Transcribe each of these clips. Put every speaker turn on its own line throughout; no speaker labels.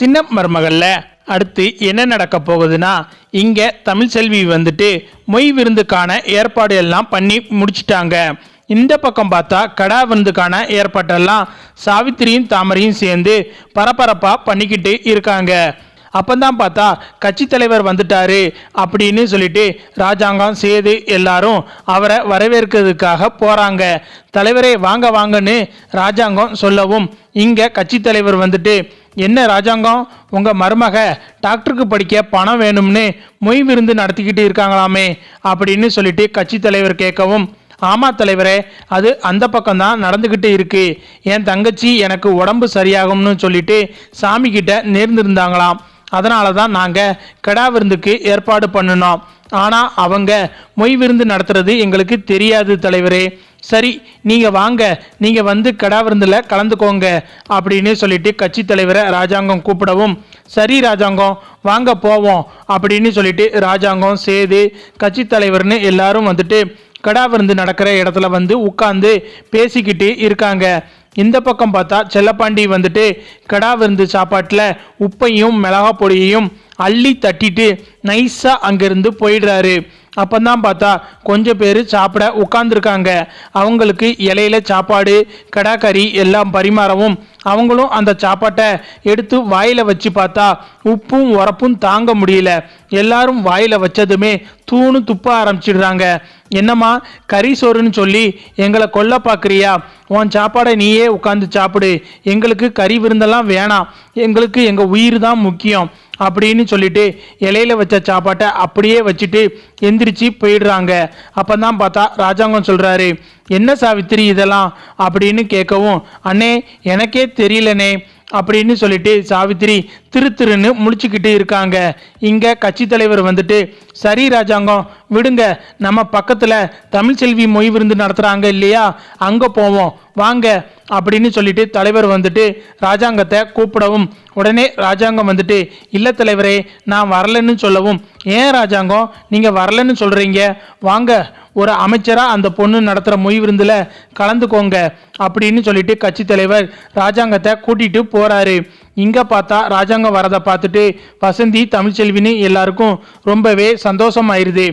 சின்ன மருமகளில் அடுத்து என்ன நடக்க போகுதுன்னா இங்கே தமிழ்செல்வி வந்துட்டு மொய் விருந்துக்கான ஏற்பாடு எல்லாம் பண்ணி முடிச்சிட்டாங்க. இந்த பக்கம் பார்த்தா கடா விருந்துக்கான ஏற்பாட்டெல்லாம் சாவித்திரியும் தாமரையும் சேர்ந்து பரபரப்பாக பண்ணிக்கிட்டு இருக்காங்க. அப்போதான் பார்த்தா கட்சி தலைவர் வந்துட்டாரு அப்படின்னு சொல்லிட்டு ராஜாங்கம் சேது எல்லாரும் அவரை வரவேற்கிறதுக்காக போகிறாங்க தலைவரே வாங்க வாங்கன்னு ராஜாங்கம் சொல்லவும் இங்கே கட்சி தலைவர் வந்துட்டு என்ன ராஜாங்கம்? உங்கள் மருமக டாக்டருக்கு படிக்க பணம் வேணும்னு மொய் விருந்து நடத்திக்கிட்டு இருக்காங்களாமே அப்படின்னு சொல்லிட்டு கட்சி தலைவர் கேட்கவும் ஆமா தலைவரே அது அந்த பக்கம்தான் நடந்துக்கிட்டு இருக்கு. என் தங்கச்சி எனக்கு உடம்பு சரியாகும்னு சொல்லிட்டு சாமி கிட்ட நேர்ந்திருந்தாங்களாம். அதனால தான் நாங்கள் கெடா விருந்துக்கு ஏற்பாடு பண்ணினோம். ஆனால் அவங்க மொய் விருந்து நடத்துறது எங்களுக்கு தெரியாது தலைவரே. சரி நீங்கள் வாங்க. நீங்கள் வந்து கிடா விருந்தில் கலந்துக்கோங்க அப்படின்னு சொல்லிட்டு கட்சி தலைவரை ராஜாங்கம் கூப்பிடவும் சரி ராஜாங்கம் வாங்க போவோம் அப்படின்னு சொல்லிட்டு ராஜாங்கம் சேது கட்சி தலைவர்னு எல்லாரும் வந்துட்டு கடா விருந்து நடக்கிற இடத்துல வந்து உட்காந்து பேசிக்கிட்டு இருக்காங்க. இந்த பக்கம் பார்த்தா செல்லப்பாண்டி வந்துட்டு கடா விருந்து சாப்பாட்டில் உப்பையும் மிளகா பொடியையும் அள்ளி தட்டிட்டு நைஸாக அங்கேருந்து போயிடுறாரு. அப்பந்தான் பார்த்தா கொஞ்சம் பேர் சாப்பிட உட்காந்துருக்காங்க அவங்களுக்கு இலையில சாப்பாடு கடாக்கறி எல்லாம் பரிமாறவும் அவங்களும் அந்த சாப்பாட்டை எடுத்து வாயில் வச்சு பார்த்தா உப்பும் உரப்பும் தாங்க முடியல. எல்லாரும் வாயில் வச்சதுமே தூணு துப்ப ஆரம்பிச்சிடுறாங்க. என்னம்மா கறி சோறுன்னு சொல்லி எங்களை கொல்ல பார்க்குறியா? உன் சாப்பாடை நீயே உட்காந்து சாப்பிடு. எங்களுக்கு கறி விருந்தெல்லாம் வேணாம். எங்களுக்கு எங்கள் உயிர் தான் முக்கியம் அப்படின்னு சொல்லிட்டு இலையில வச்ச சாப்பாட்டை அப்படியே வச்சுட்டு எந்திரிச்சு போயிடுறாங்க. அப்போ தான் பார்த்தா ராஜாங்கம் சொல்கிறாரு என்ன சாவித்திரி இதெல்லாம்? அப்படின்னு கேட்கவும் அண்ணே எனக்கே தெரியலனே அப்படின்னு சொல்லிட்டு சாவித்திரி திரு திருன்னு முடிச்சுக்கிட்டு இருக்காங்க. இங்க கட்சி தலைவர் வந்துட்டு சரி ராஜாங்கம் விடுங்க. நம்ம பக்கத்தில் தமிழ்ச்செல்வி மொய் விருந்து நடத்துகிறாங்க இல்லையா? அங்கே போவோம். வாங்க. அப்படின்னு சொல்லிட்டு தலைவர் வந்துட்டு ராஜாங்கத்தை கூப்பிடவும் உடனே ராஜாங்கம் வந்துட்டு இல்லை தலைவரே நான் வரலன்னு சொல்லவும். ஏன் ராஜாங்கம்? நீங்கள் வரலன்னு சொல்கிறீங்க வாங்க. ஒரு அமைச்சராக அந்த பொண்ணு நடத்துகிற மொய் விருந்தில் கலந்துக்கோங்க. அப்படின்னு சொல்லிட்டு கட்சி தலைவர் ராஜாங்கத்தை கூட்டிகிட்டு போகிறாரு இங்கே பார்த்தா ராஜாங்கம் வரதை பார்த்துட்டு வசந்தி தமிழ்ச்செல்வின்னு எல்லாருக்கும் ரொம்பவே சந்தோஷமாயிருது.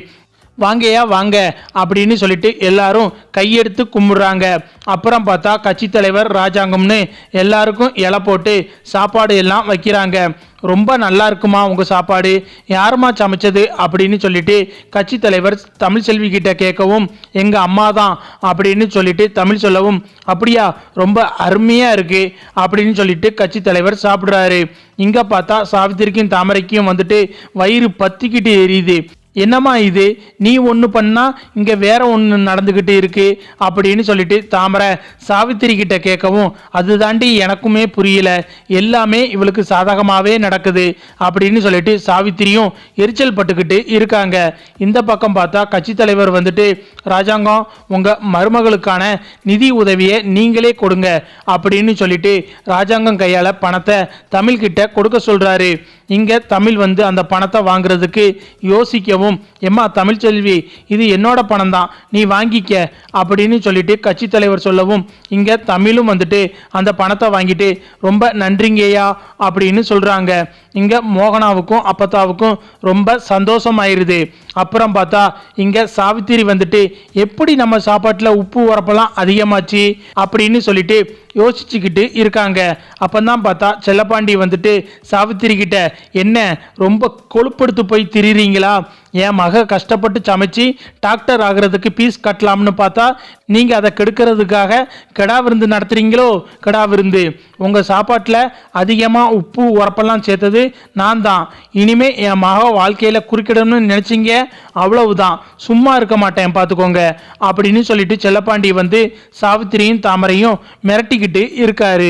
வாங்கயா வாங்க அப்படின்னு சொல்லிட்டு எல்லாரும் கையெடுத்து கும்பிடுறாங்க. அப்புறம் பார்த்தா கட்சி தலைவர் ராஜாங்கம்னு எல்லாருக்கும் இலை போட்டு சாப்பாடு எல்லாம் வைக்கிறாங்க. ரொம்ப நல்லா இருக்குமா உங்கள் சாப்பாடு? யாருமா சமைச்சது? அப்படின்னு சொல்லிட்டு கட்சி தலைவர் தமிழ்செல்வி கிட்ட கேட்கவும் எங்கள் அம்மா தான் அப்படின்னு சொல்லிட்டு தமிழ் சொல்லவும் அப்படியா ரொம்ப அருமையாக இருக்கு அப்படின்னு சொல்லிட்டு கட்சி தலைவர் சாப்பிட்றாரு. இங்கே பார்த்தா சாவித்திரிக்கும் தாமரைக்கும் வந்துட்டு வயிறு பத்திக்கிட்டு எரியுது. என்னம்மா இது? நீ ஒன்று பண்ணால் இங்கே வேற ஒன்று நடந்துக்கிட்டு இருக்கு அப்படின்னு சொல்லிட்டு தாமரை சாவித்திரி கிட்ட கேட்கவும் அது தாண்டி எனக்குமே புரியல. எல்லாமே இவளுக்கு சாதகமாகவே நடக்குது. அப்படின்னு சொல்லிட்டு சாவித்திரியும் எரிச்சல் பட்டுக்கிட்டு இருக்காங்க. இந்த பக்கம் பார்த்தா கட்சி தலைவர் வந்துட்டு ராஜாங்கம் உங்கள் மருமகளுக்கான நிதி உதவியை நீங்களே கொடுங்க அப்படின்னு சொல்லிட்டு ராஜாங்கம் கையால் பணத்தை தமிழ்கிட்ட கொடுக்க சொல்கிறாரு இங்கே தமிழ் வந்து அந்த பணத்தை வாங்குறதுக்கு யோசிக்கவும் எம்மா தமிழ்ச்செல்வி இது என்னோட பணம் தான் நீ வாங்கிக்க அப்படின்னு சொல்லிட்டு கட்சி தலைவர் சொல்லவும் இங்கே தமிழும் வந்துட்டு அந்த பணத்தை வாங்கிட்டு ரொம்ப நன்றிங்கய்யா அப்படின்னு சொல்கிறாங்க இங்கே மோகனாவுக்கும் அப்பத்தாவுக்கும் ரொம்ப சந்தோஷமாயிருது. அப்புறம் பார்த்தா இங்கே சாவித்திரி வந்துட்டு எப்படி நம்ம சாப்பாட்டில் உப்பு உரப்பெல்லாம் அதிகமாச்சு அப்படின்னு சொல்லிட்டு யோசிச்சுக்கிட்டு இருக்காங்க. அப்பந்தான் பார்த்தா செல்லப்பாண்டி வந்துட்டு சாவித்திரி கிட்ட என்ன ரொம்ப கொழுப்படுத்து போய் திரிறீங்களா என் மக கஷ்டப்பட்டு சமைச்சு டாக்டர் ஆகிறதுக்கு பீஸ் கட்டலாம்னு பார்த்தா நீங்கள் அதை கெடுக்கிறதுக்காக கெடா விருந்து நடத்துகிறீங்களோ கெடா விருந்து. உங்கள் சாப்பாட்டில் அதிகமாக உப்பு உரப்பெல்லாம் சேர்த்தது நான் தான். இனிமே என் மக வாழ்க்கையில் குறுக்கிடணும்னு நினச்சிங்க? அவ்வளவுதான். சும்மா இருக்க மாட்டேன் பார்த்துக்கோங்க அப்படின்னு சொல்லிட்டு செல்லப்பாண்டி வந்து சாவித்திரியும் தாமரையும் மிரட்டி மிரட்டிக்கிட்டு இருக்காரு.